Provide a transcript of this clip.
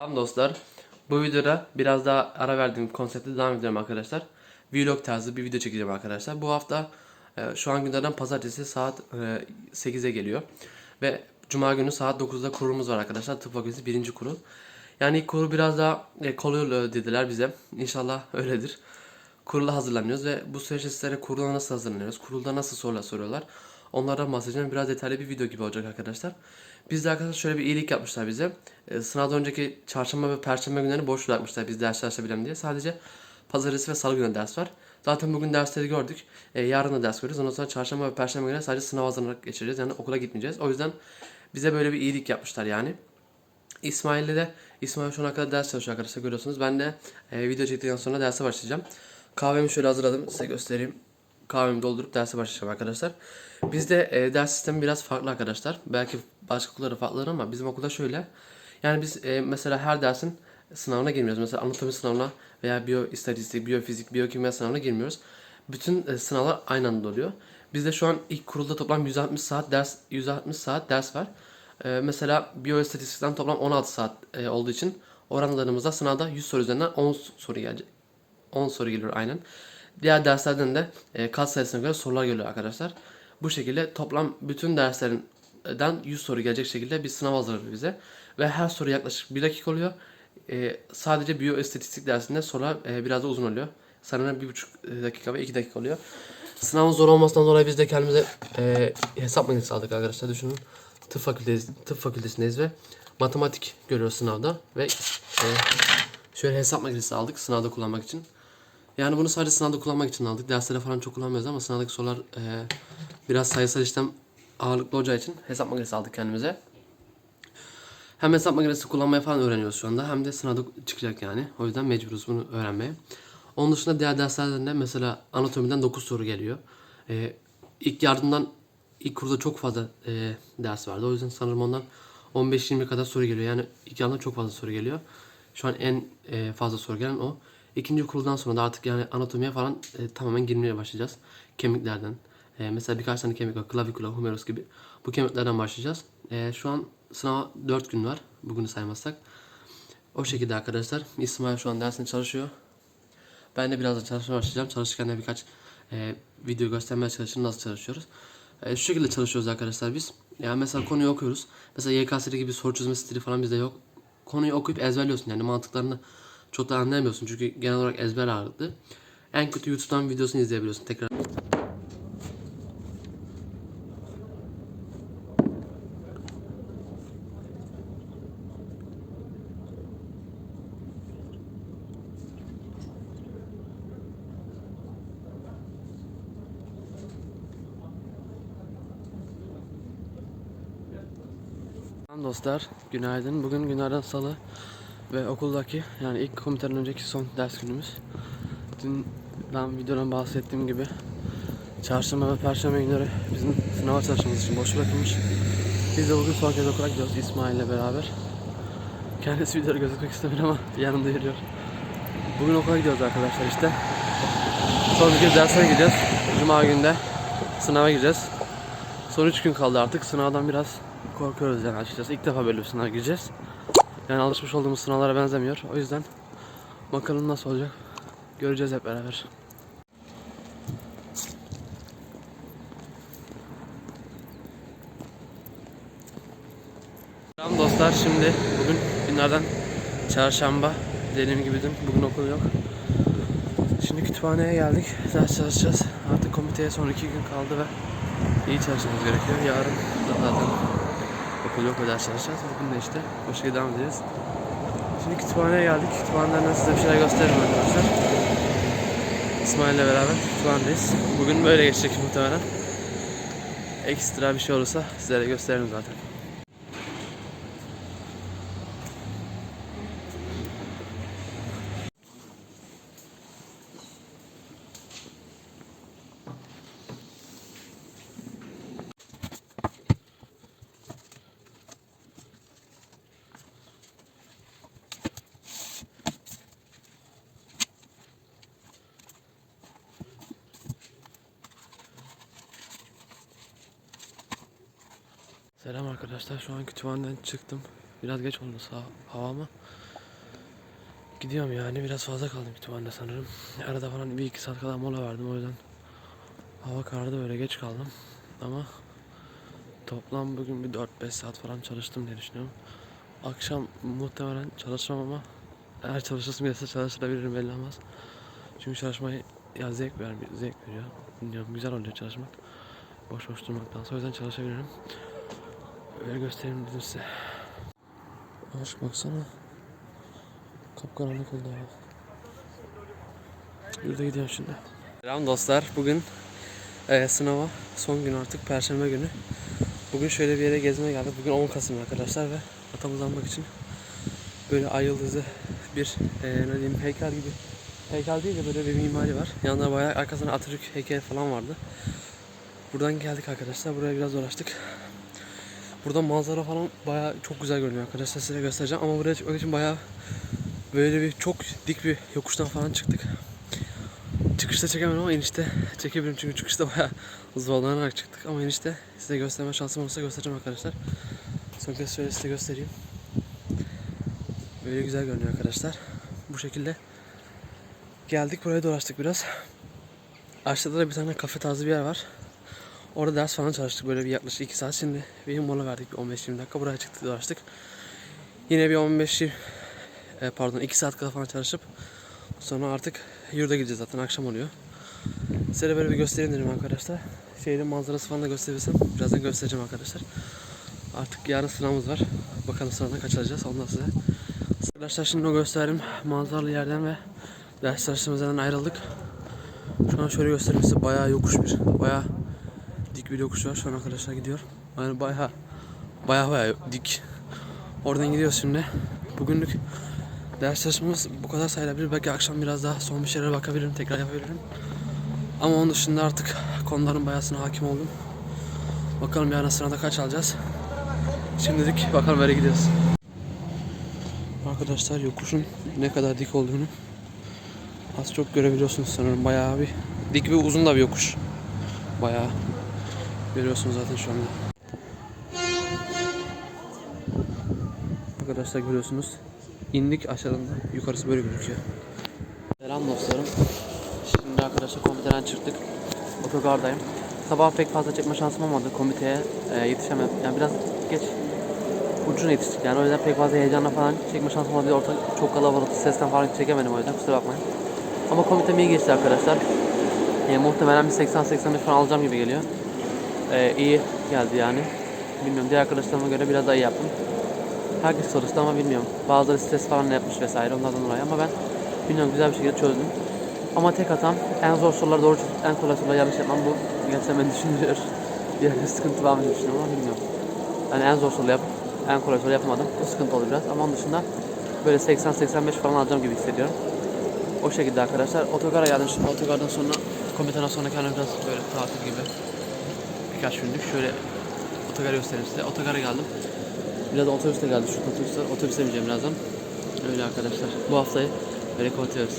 Tamam dostlar. Bu videoda biraz daha ara verdiğim konsepte devam ediyorum arkadaşlar. Vlog tarzı bir video çekeceğim arkadaşlar. Bu hafta e, şu an günlerden pazartesi saat e, 8'e geliyor. Ve cuma günü saat 9'da kurumuz var arkadaşlar. Tıp fakültesi birinci kuru. Yani ilk kuru biraz daha e, kolay dediler bize. İnşallah öyledir. Kurula hazırlanıyoruz ve bu süreçte sizlere kurula nasıl hazırlanıyoruz? Kurulda nasıl sorular soruyorlar? Onlardan bahsedeceğim. Biraz detaylı bir video gibi olacak arkadaşlar. Biz de arkadaşlar şöyle bir iyilik yapmışlar bize. E, sınavdan önceki çarşamba ve perşembe günlerini boş bırakmışlar biz ders çalışabilelim diye. Sadece pazartesi ve salı günü ders var. Zaten bugün dersleri gördük. E, yarın da ders görürüz. Ondan sonra çarşamba ve perşembe günü sadece sınav hazırlanarak geçireceğiz. Yani okula gitmeyeceğiz. O yüzden bize böyle bir iyilik yapmışlar yani. İsmail'le de İsmail şu ana kadar ders çalışıyor arkadaşlar görüyorsunuz. Ben de e, video çektikten sonra derse başlayacağım. Kahvemi şöyle hazırladım size göstereyim. Kahvemi doldurup derse başlayacağım arkadaşlar. Bizde e, ders sistemi biraz farklı arkadaşlar. Belki başka okullarda farklıdır ama bizim okulda şöyle. Yani biz e, mesela her dersin sınavına girmiyoruz. Mesela anatomi sınavına veya biyoistatistik, biyofizik, biyokimya sınavına girmiyoruz. Bütün e, sınavlar aynı anda oluyor. Bizde şu an ilk kurulda toplam 160 saat ders 160 saat ders var. E, mesela biyoistatistikten toplam 16 saat e, olduğu için oranlarımızda sınavda 100 soru üzerinden 10 soru gelecek. 10 soru geliyor aynen. Diğer derslerden de e, kat sayısına göre sorular geliyor arkadaşlar. Bu şekilde toplam bütün derslerinden 100 soru gelecek şekilde bir sınav hazırlıyor bize. Ve her soru yaklaşık 1 dakika oluyor. E, sadece biyoistatistik dersinde sorular e, biraz da uzun oluyor. Sanırım 1,5 dakika ve 2 dakika oluyor. Sınavın zor olmasından dolayı biz de kendimize e, hesap makinesi aldık arkadaşlar. Düşünün tıp fakültesi tıp fakültesindeyiz ve matematik görüyoruz sınavda ve e, şöyle hesap makinesi aldık sınavda kullanmak için. Yani bunu sadece sınavda kullanmak için aldık. Derslere falan çok kullanmıyoruz ama sınavdaki sorular e, biraz sayısal işlem ağırlıklı olacağı için hesap makinesi aldık kendimize. Hem hesap makinesi kullanmayı falan öğreniyoruz şu anda hem de sınavda çıkacak yani. O yüzden mecburuz bunu öğrenmeye. Onun dışında diğer derslerden de mesela anatomiden 9 soru geliyor. E, ilk yardımdan ilk kurda çok fazla e, ders vardı. O yüzden sanırım ondan 15-20 kadar soru geliyor. Yani ilk yardımdan çok fazla soru geliyor. Şu an en e, fazla soru gelen o. İkinci kuruldan sonra da artık yani anatomiye falan e, tamamen girmeye başlayacağız. Kemiklerden. E, mesela birkaç tane kemik var. Clavicular, humerus gibi. Bu kemiklerden başlayacağız. E, şu an sınava 4 gün var. Bugünü saymazsak. O şekilde arkadaşlar. İsmail şu an dersini çalışıyor. Ben de birazdan çalışmaya başlayacağım. Çalışırken de birkaç e, video göstermeye çalışırım nasıl çalışıyoruz. E, şu şekilde çalışıyoruz arkadaşlar biz. Yani mesela konuyu okuyoruz. Mesela YKS'de gibi soru çözme stili falan bizde yok. Konuyu okuyup ezberliyorsun yani mantıklarını çok da anlayamıyorsun çünkü genel olarak ezber ağırlıklı. En kötü YouTube'dan videosunu izleyebiliyorsun tekrar. Dostlar, günaydın. Bugün günlerden salı ve okuldaki yani ilk komiteden önceki son ders günümüz. Dün ben videodan bahsettiğim gibi çarşamba ve perşembe günleri bizim sınava çalışmamız için boş bırakılmış. Biz de bugün son kez okula gidiyoruz İsmail ile beraber. Kendisi videoda gözükmek istemiyor ama yanımda yürüyor. Bugün okula gidiyoruz arkadaşlar işte. Son bir kez derslere gideceğiz. Cuma günde sınava gireceğiz. Son 3 gün kaldı artık. Sınavdan biraz korkuyoruz yani açıkçası. İlk defa böyle bir sınava gireceğiz. Yani alışmış olduğumuz sınavlara benzemiyor. O yüzden bakalım nasıl olacak. Göreceğiz hep beraber. Selam dostlar. Şimdi bugün günlerden çarşamba. Dediğim gibi dün bugün okul yok. Şimdi kütüphaneye geldik. Ders çalışacağız. Artık komiteye son iki gün kaldı ve iyi çalışmamız gerekiyor. Yarın zaten okul yok ders çalışacağız. Bugün de işte o şekilde devam edeceğiz. Şimdi kütüphaneye geldik. Kütüphaneden size bir şeyler gösteririm arkadaşlar. İsmail'le beraber kütüphanedeyiz. Bugün böyle geçecek muhtemelen. Ekstra bir şey olursa sizlere gösteririm zaten. Selam arkadaşlar. Şu an kütüphaneden çıktım. Biraz geç oldu hava ama Gidiyorum yani biraz fazla kaldım kütüphanede sanırım. Arada falan bir iki saat kadar mola verdim o yüzden hava karardı böyle geç kaldım. Ama toplam bugün bir 4-5 saat falan çalıştım diye düşünüyorum. Akşam muhtemelen çalışmam ama eğer çalışırsam gelirse çalışabilirim belli olmaz. Çünkü çalışmayı ya zevk ver, zevk veriyor. Bilmiyorum güzel oluyor çalışmak. Boş boş durmaktansa o yüzden çalışabilirim. Öyle göstereyim dedim size. Aşk baksana. Kapkaranlık oldu hava. Yurda gidiyorum şimdi. Selam dostlar. Bugün e, sınava son gün artık Perşembe günü. Bugün şöyle bir yere gezmeye geldik. Bugün 10 Kasım arkadaşlar ve atamızı almak için böyle ay yıldızı bir e, ne diyeyim heykel gibi heykel değil de böyle bir mimari var. Yanında bayağı arkasında Atatürk heykeli falan vardı. Buradan geldik arkadaşlar. Buraya biraz dolaştık. Burada manzara falan bayağı çok güzel görünüyor arkadaşlar size göstereceğim ama buraya çıkmak için bayağı böyle bir çok dik bir yokuştan falan çıktık. Çıkışta çekemedim ama inişte çekebilirim çünkü çıkışta bayağı zorlanarak çıktık ama inişte size gösterme şansım olursa göstereceğim arkadaşlar. Son kez şöyle size göstereyim. Böyle güzel görünüyor arkadaşlar. Bu şekilde geldik buraya dolaştık biraz. Aşağıda da bir tane kafe tarzı bir yer var. Orada ders falan çalıştık böyle bir yaklaşık 2 saat. Şimdi bir mola verdik bir 15-20 dakika. Buraya çıktık dolaştık. Yine bir 15 e, pardon 2 saat kadar falan çalışıp sonra artık yurda gideceğiz zaten akşam oluyor. Size böyle bir göstereyim dedim arkadaşlar. Şehrin manzarası falan da gösterebilirsem birazdan göstereceğim arkadaşlar. Artık yarın sınavımız var. Bakalım sınavdan kaç alacağız ondan size. Arkadaşlar şimdi o gösterdim manzaralı yerden ve ders çalıştığımız yerden ayrıldık. Şu an şöyle göstereyim size bayağı yokuş bir bayağı dik bir yokuş var şu an arkadaşlar gidiyor. Yani bayağı bayağı bayağı dik. Oradan gidiyoruz şimdi. Bugünlük ders çalışmamız bu kadar sayılabilir. Belki akşam biraz daha son bir şeylere bakabilirim, tekrar yapabilirim. Ama onun dışında artık konuların bayağısına hakim oldum. Bakalım yarın sırada kaç alacağız. Şimdilik bakalım nereye gidiyoruz. Arkadaşlar yokuşun ne kadar dik olduğunu az çok görebiliyorsunuz sanırım. Bayağı bir dik ve uzun da bir yokuş. Bayağı görüyorsunuz zaten şu anda. Arkadaşlar görüyorsunuz. İndik aşağıdan da yukarısı böyle gözüküyor. Selam dostlarım. Şimdi arkadaşlar komiteden çıktık. Otogardayım. Sabah pek fazla çekme şansım olmadı komiteye e, yetişemedim. Yani biraz geç ucuna yetiştik yani o yüzden pek fazla heyecanla falan çekme şansım olmadı. Orta çok kalabalık sesten falan çekemedim o yüzden kusura bakmayın. Ama komitem iyi geçti arkadaşlar. E, muhtemelen bir 80-85 falan alacağım gibi geliyor. E, iyi geldi yani. Bilmiyorum diğer arkadaşlarıma göre biraz daha iyi yaptım. Herkes çalıştı ama bilmiyorum. Bazıları stres falan yapmış vesaire onlardan dolayı ama ben bilmiyorum güzel bir şekilde çözdüm. Ama tek hatam en zor soruları doğru çözüp en kolay soruları yanlış yapmam. Bu gerçekten beni düşündürüyor. Bir sıkıntı var mı düşünüyorum ama bilmiyorum. Yani en zor soru yapıp en kolay soru yapamadım. Bu sıkıntı oldu biraz ama onun dışında böyle 80-85 falan alacağım gibi hissediyorum. O şekilde arkadaşlar. Otogara geldim şimdi. Otogardan sonra komiteden sonra kendime biraz böyle tatil gibi birkaç günlük şöyle otogara göstereyim size. Otogara geldim. Biraz otobüste geldi şu otobüsler. Otobüse bineceğim birazdan. Öyle arkadaşlar. Bu haftayı böyle kapatıyoruz.